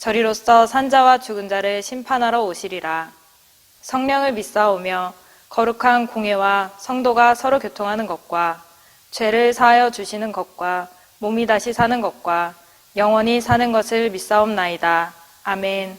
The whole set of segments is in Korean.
저리로서 산자와 죽은 자를 심판하러 오시리라. 성령을 믿사오며 거룩한 공예와 성도가 서로 교통하는 것과 죄를 사하여 주시는 것과 몸이 다시 사는 것과 영원히 사는 것을 믿사옵나이다. 아멘.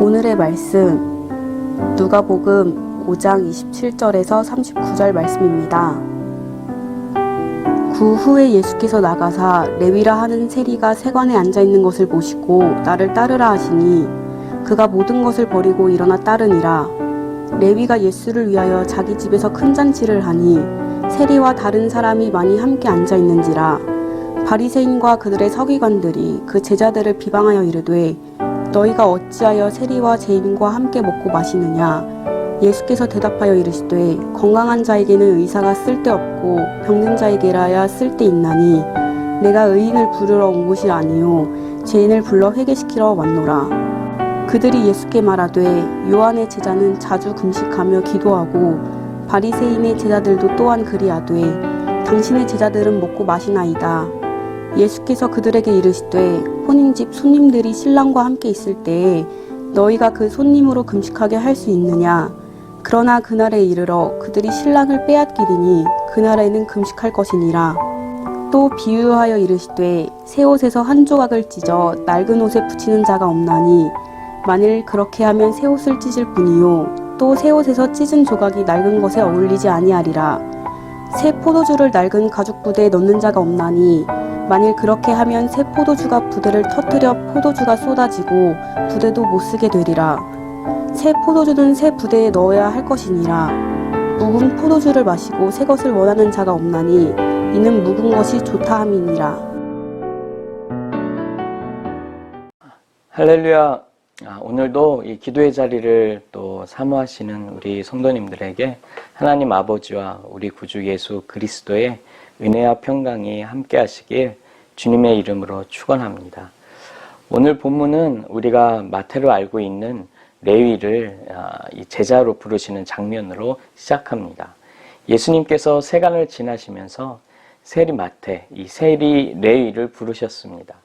오늘의 말씀 누가복음 5장 27절에서 39절 말씀입니다. 그 후에 예수께서 나가사 레위라 하는 세리가 세관에 앉아 있는 것을 보시고 나를 따르라 하시니 그가 모든 것을 버리고 일어나 따르니라. 레위가 예수를 위하여 자기 집에서 큰 잔치를 하니 세리와 다른 사람이 많이 함께 앉아 있는지라. 바리새인과 그들의 서기관들이 그 제자들을 비방하여 이르되 너희가 어찌하여 세리와 죄인과 함께 먹고 마시느냐 예수께서 대답하여 이르시되 건강한 자에게는 의사가 쓸데없고 병든 자에게라야 쓸데있나니 내가 의인을 부르러 온 것이 아니요 죄인을 불러 회개시키러 왔노라. 그들이 예수께 말하되 요한의 제자는 자주 금식하며 기도하고 바리새인의 제자들도 또한 그리하되 당신의 제자들은 먹고 마시나이다. 예수께서 그들에게 이르시되 혼인집 손님들이 신랑과 함께 있을 때에 너희가 그 손님으로 금식하게 할 수 있느냐 그러나 그날에 이르러 그들이 신랑을 빼앗기리니 그날에는 금식할 것이니라. 또 비유하여 이르시되 새 옷에서 한 조각을 찢어 낡은 옷에 붙이는 자가 없나니 만일 그렇게 하면 새 옷을 찢을 뿐이요. 또 새 옷에서 찢은 조각이 낡은 것에 어울리지 아니하리라. 새 포도주를 낡은 가죽 부대에 넣는 자가 없나니 만일 그렇게 하면 새 포도주가 부대를 터뜨려 포도주가 쏟아지고 부대도 못 쓰게 되리라. 새 포도주는 새 부대에 넣어야 할 것이니라. 묵은 포도주를 마시고 새 것을 원하는 자가 없나니 이는 묵은 것이 좋다 함이니라. 할렐루야. 아, 오늘도 이 기도의 자리를 또 사모하시는 우리 성도님들에게 하나님 아버지와 우리 구주 예수 그리스도의 은혜와 평강이 함께 하시길 주님의 이름으로 축원합니다. 오늘 본문은 우리가 마태로 알고 있는 레위를 아, 이 제자로 부르시는 장면으로 시작합니다. 예수님께서 세간을 지나시면서 세리 마태, 이 세리 레위를 부르셨습니다.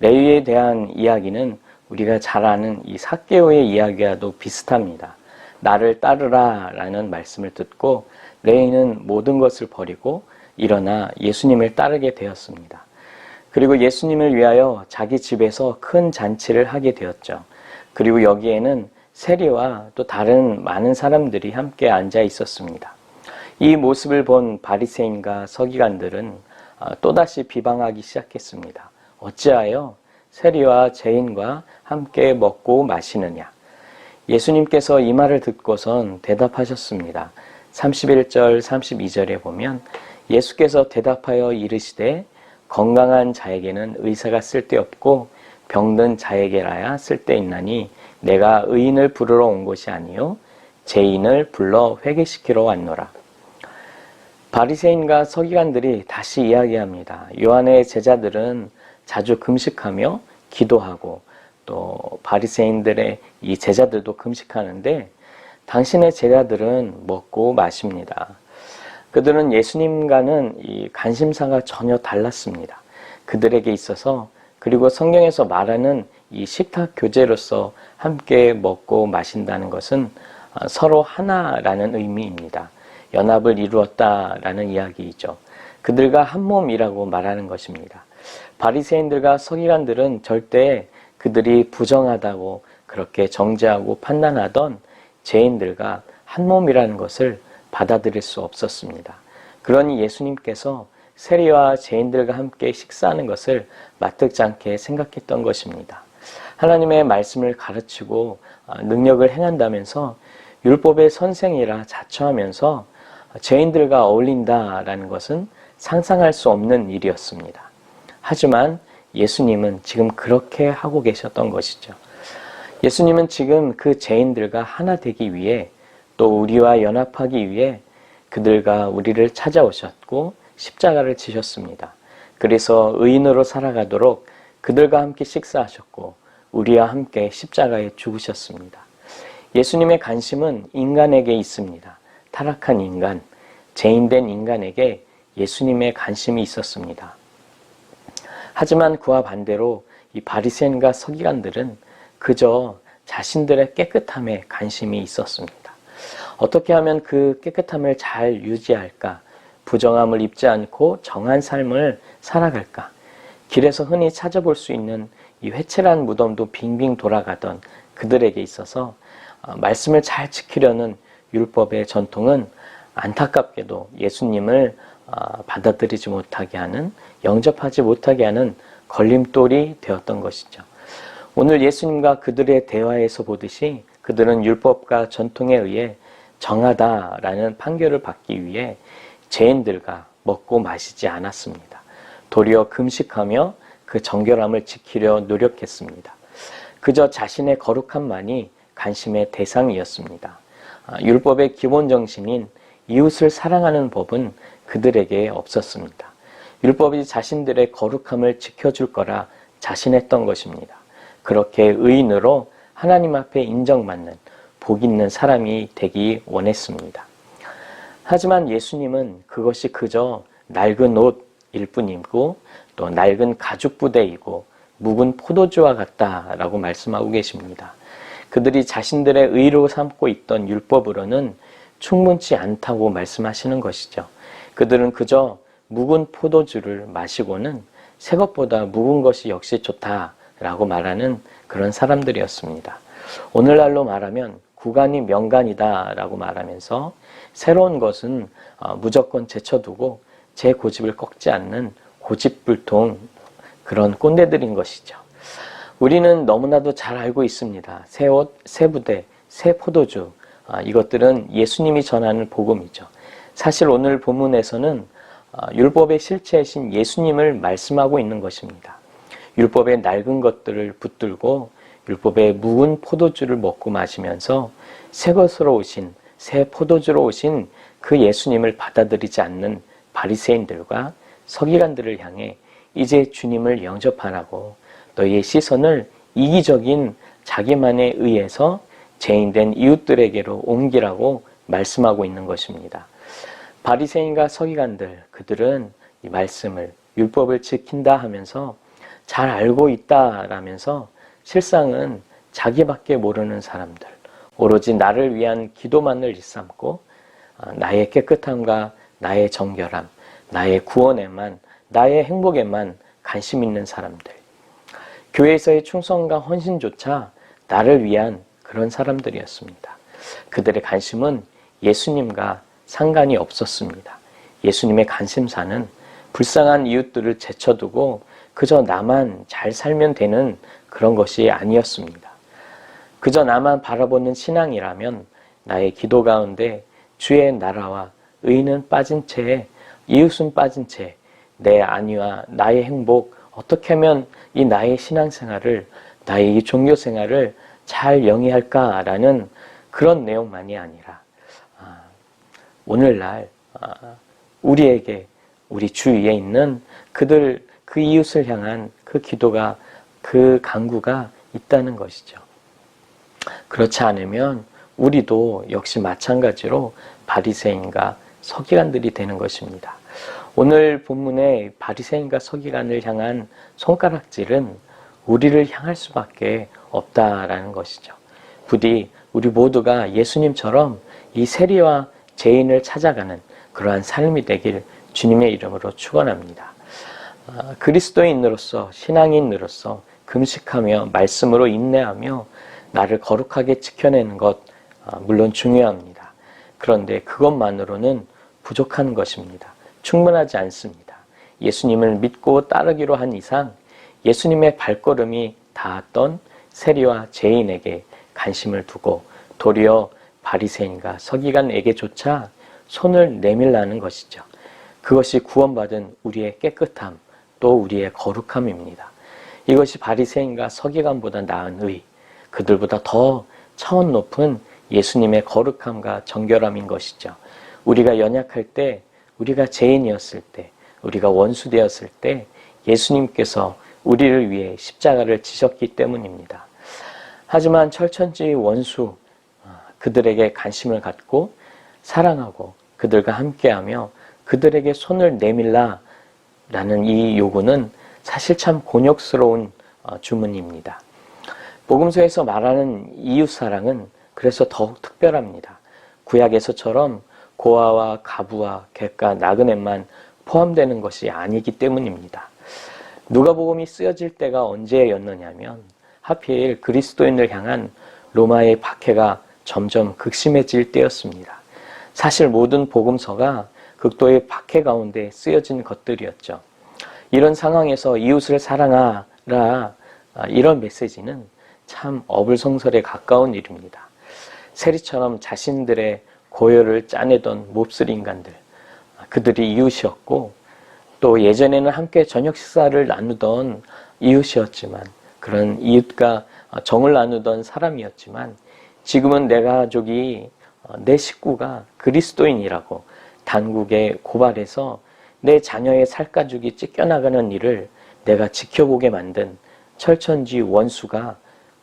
레위에 대한 이야기는 우리가 잘 아는 이 사개오의 이야기와도 비슷합니다. 나를 따르라 라는 말씀을 듣고 레위는 모든 것을 버리고 일어나 예수님을 따르게 되었습니다. 그리고 예수님을 위하여 자기 집에서 큰 잔치를 하게 되었죠. 그리고 여기에는 세리와 또 다른 많은 사람들이 함께 앉아 있었습니다. 이 모습을 본 바리새인과 서기관들은 어, 또다시 비방하기 시작했습니다. 어찌하여 세리와 죄인과 함께 먹고 마시느냐? 예수님께서 이 말을 듣고선 대답하셨습니다. 31절, 32절에 보면 예수께서 대답하여 이르시되 건강한 자에게는 의사가 쓸데없고 병든 자에게라야 쓸데있나니 내가 의인을 부르러 온 것이 아니요 죄인을 불러 회개시키러 왔노라. 바리새인과 서기관들이 다시 이야기합니다. 요한의 제자들은 자주 금식하며 기도하고 또 바리새인들의 이 제자들도 금식하는데 당신의 제자들은 먹고 마십니다. 그들은 예수님과는 이 관심사가 전혀 달랐습니다. 그들에게 있어서 그리고 성경에서 말하는 이 식탁 교제로서 함께 먹고 마신다는 것은 어, 서로 하나라는 의미입니다. 연합을 이루었다라는 이야기이죠. 그들과 한 몸이라고 말하는 것입니다. 바리새인들과 서기관들은 절대 그들이 부정하다고 그렇게 정죄하고 판단하던 죄인들과 한 몸이라는 것을 받아들일 수 없었습니다. 그러니 예수님께서 세리와 죄인들과 함께 식사하는 것을 마뜩지 않게 생각했던 것입니다. 하나님의 말씀을 가르치고 아, 능력을 행한다면서 율법의 선생이라 자처하면서 죄인들과 어울린다라는 것은 상상할 수 없는 일이었습니다. 하지만 예수님은 지금 그렇게 하고 계셨던 것이죠. 예수님은 지금 그 죄인들과 하나 되기 위해 또 우리와 연합하기 위해 그들과 우리를 찾아오셨고 십자가를 지셨습니다. 그래서 의인으로 살아가도록 그들과 함께 식사하셨고 우리와 함께 십자가에 죽으셨습니다. 예수님의 관심은 인간에게 있습니다. 타락한 인간, 죄인된 인간에게 예수님의 관심이 있었습니다. 하지만 그와 반대로 이 바리새인과 서기관들은 그저 자신들의 깨끗함에 관심이 있었습니다. 어떻게 하면 그 깨끗함을 잘 유지할까? 부정함을 입지 않고 정한 삶을 살아갈까? 길에서 흔히 찾아볼 수 있는 이 회칠한 무덤도 빙빙 돌아가던 그들에게 있어서 어, 말씀을 잘 지키려는 율법의 전통은 안타깝게도 예수님을 어, 받아들이지 못하게 하는 영접하지 못하게 하는 걸림돌이 되었던 것이죠. 오늘 예수님과 그들의 대화에서 보듯이 그들은 율법과 전통에 의해 정하다라는 판결을 받기 위해 죄인들과 먹고 마시지 않았습니다. 도리어 금식하며 그 정결함을 지키려 노력했습니다. 그저 자신의 거룩함만이 관심의 대상이었습니다. 아, 율법의 기본 정신인 이웃을 사랑하는 법은 그들에게 없었습니다. 율법이 자신들의 거룩함을 지켜줄 거라 자신했던 것입니다. 그렇게 의인으로 하나님 앞에 인정받는 복 있는 사람이 되기 원했습니다. 하지만 예수님은 그것이 그저 낡은 옷일 뿐이고 또 낡은 가죽 부대이고 묵은 포도주와 같다라고 말씀하고 계십니다. 그들이 자신들의 의로 삼고 있던 율법으로는 충분치 않다고 말씀하시는 것이죠. 그들은 그저 묵은 포도주를 마시고는 새 것보다 묵은 것이 역시 좋다라고 말하는 그런 사람들이었습니다. 오늘날로 말하면 구간이 명간이다라고 말하면서 새로운 것은 어, 무조건 제쳐두고 제 고집을 꺾지 않는 고집불통 그런 꼰대들인 것이죠. 우리는 너무나도 잘 알고 있습니다. 새 옷, 새 부대, 새 포도주 아, 이것들은 예수님이 전하는 복음이죠. 사실 오늘 본문에서는 아, 율법의 실체이신 예수님을 말씀하고 있는 것입니다. 율법의 낡은 것들을 붙들고 율법의 묵은 포도주를 먹고 마시면서 새 것으로 오신 새 포도주로 오신 그 예수님을 받아들이지 않는 바리새인들과 서기관들을 향해 이제 주님을 영접하라고 너희의 시선을 이기적인 자기만에 의해서 죄인된 이웃들에게로 옮기라고 말씀하고 있는 것입니다. 바리새인과 서기관들 그들은 이 말씀을 율법을 지킨다 하면서 잘 알고 있다라면서 실상은 자기밖에 모르는 사람들 오로지 나를 위한 기도만을 일삼고 아, 나의 깨끗함과 나의 정결함, 나의 구원에만 나의 행복에만 관심 있는 사람들 교회에서의 충성과 헌신조차 나를 위한 그런 사람들이었습니다. 그들의 관심은 예수님과 상관이 없었습니다. 예수님의 관심사는 불쌍한 이웃들을 제쳐두고 그저 나만 잘 살면 되는 그런 것이 아니었습니다. 그저 나만 바라보는 신앙이라면 나의 기도 가운데 주의 나라와 의는 빠진 채 이웃은 빠진 채 내 안위와 나의 행복 어떻게 하면 이 나의 신앙생활을 나의 이 종교생활을 잘 영위할까라는 그런 내용만이 아니라 아, 오늘날 아, 우리에게 우리 주위에 있는 그들 그 이웃을 향한 그 기도가 그 강구가 있다는 것이죠. 그렇지 않으면 우리도 역시 마찬가지로 바리새인과 서기관들이 되는 것입니다. 오늘 본문의 바리새인과 서기관을 향한 손가락질은 우리를 향할 수밖에 없다라는 것이죠. 부디 우리 모두가 예수님처럼 이 세리와 죄인을 찾아가는 그러한 삶이 되길 주님의 이름으로 축원합니다. 아, 그리스도인으로서 신앙인으로서 금식하며 말씀으로 인내하며 나를 거룩하게 지켜내는 것 아, 물론 중요합니다. 그런데 그것만으로는 부족한 것입니다. 충분하지 않습니다. 예수님을 믿고 따르기로 한 이상 예수님의 발걸음이 닿았던 세리와 죄인에게 관심을 두고 도리어 바리새인과 서기관에게조차 손을 내밀라는 것이죠. 그것이 구원받은 우리의 깨끗함 또 우리의 거룩함입니다. 이것이 바리새인과 서기관보다 나은 의, 그들보다 더 차원 높은 예수님의 거룩함과 정결함인 것이죠. 우리가 연약할 때, 우리가 죄인이었을 때, 우리가 원수되었을 때 예수님께서 우리를 위해 십자가를 지셨기 때문입니다. 하지만 철천지 원수 아, 그들에게 관심을 갖고 사랑하고 그들과 함께하며 그들에게 손을 내밀라 라는 이 요구는 사실 참 곤욕스러운 어, 주문입니다. 복음서에서 말하는 이웃 사랑은 그래서 더욱 특별합니다. 구약에서처럼 고아와 가부와 객과 나그네만 포함되는 것이 아니기 때문입니다. 누가복음이 쓰여질 때가 언제였느냐면 하필 그리스도인을 향한 로마의 박해가 점점 극심해질 때였습니다. 사실 모든 복음서가 극도의 박해 가운데 쓰여진 것들이었죠. 이런 상황에서 이웃을 사랑하라 아, 이런 메시지는 참 어불성설에 가까운 일입니다. 세리처럼 자신들의 고열을 짜내던 몹쓸 인간들, 아, 그들이 이웃이었고 또 예전에는 함께 저녁 식사를 나누던 이웃이었지만 그런 이웃과 정을 나누던 사람이었지만 지금은 내 가족이 어, 내 식구가 그리스도인이라고 단국에 고발해서 내 자녀의 살가죽이 찢겨나가는 일을 내가 지켜보게 만든 철천지 원수가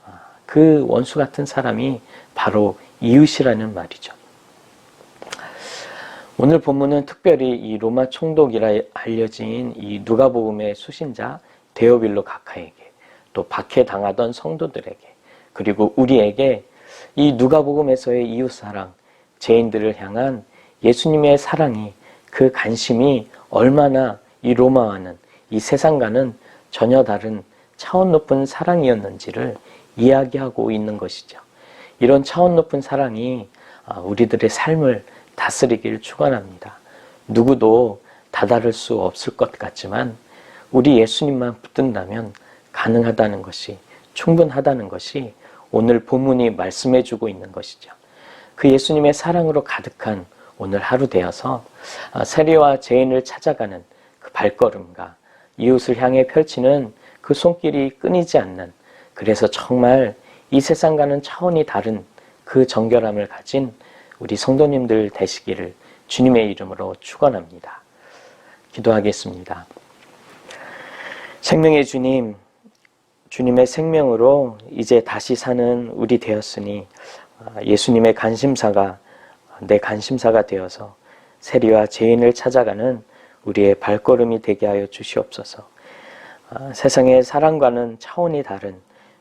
아, 그 원수 같은 사람이 바로 이웃이라는 말이죠. 오늘 본문은 특별히 이 로마 총독이라 알려진 이 누가복음의 수신자 데오빌로 가카에게 또 박해당하던 성도들에게 그리고 우리에게 이 누가복음에서의 이웃 사랑 죄인들을 향한 예수님의 사랑이 그 관심이 얼마나 이 로마와는 이 세상과는 전혀 다른 차원 높은 사랑이었는지를 이야기하고 있는 것이죠. 이런 차원 높은 사랑이 아, 우리들의 삶을 다스리기를 축원합니다. 누구도 다다를 수 없을 것 같지만 우리 예수님만 붙든다면 가능하다는 것이 충분하다는 것이 오늘 본문이 말씀해 주고 있는 것이죠. 그 예수님의 사랑으로 가득한 오늘 하루 되어서 아, 세리와 죄인을 찾아가는 그 발걸음과 이웃을 향해 펼치는 그 손길이 끊이지 않는 그래서 정말 이 세상과는 차원이 다른 그 정결함을 가진 우리 성도님들 되시기를 주님의 이름으로 축원합니다. 기도하겠습니다. 생명의 주님, 주님의 생명으로 이제 다시 사는 우리 되었으니 아, 예수님의 관심사가 내 관심사가 되어서 세리와 죄인을 찾아가는 우리의 발걸음이 되게 하여 주시옵소서. 아, 세상의 사랑과는 차원이 다른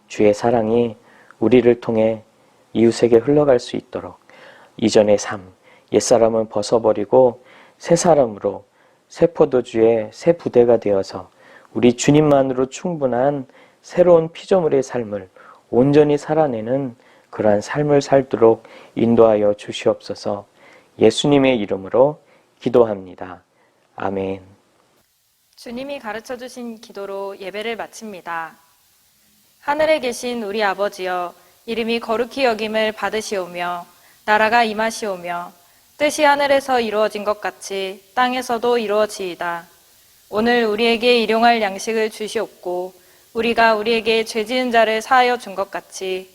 주의 사랑이 우리를 통해 이웃에게 흘러갈 수 있도록 이전의 삶, 옛사람은 벗어버리고 새 사람으로 새 포도주의 새 부대가 되어서 우리 주님만으로 충분한 새로운 피조물의 삶을 온전히 살아내는 그러한 삶을 살도록 인도하여 주시옵소서 예수님의 이름으로 기도합니다. 아멘. 주님이 가르쳐 주신 기도로 예배를 마칩니다. 하늘에 계신 우리 아버지여 이름이 거룩히 여김을 받으시오며 나라가 임하시오며 뜻이 하늘에서 이루어진 것 같이 땅에서도 이루어지이다. 오늘 우리에게 일용할 양식을 주시옵고 우리가 우리에게 죄 지은 자를 사하여 준 것 같이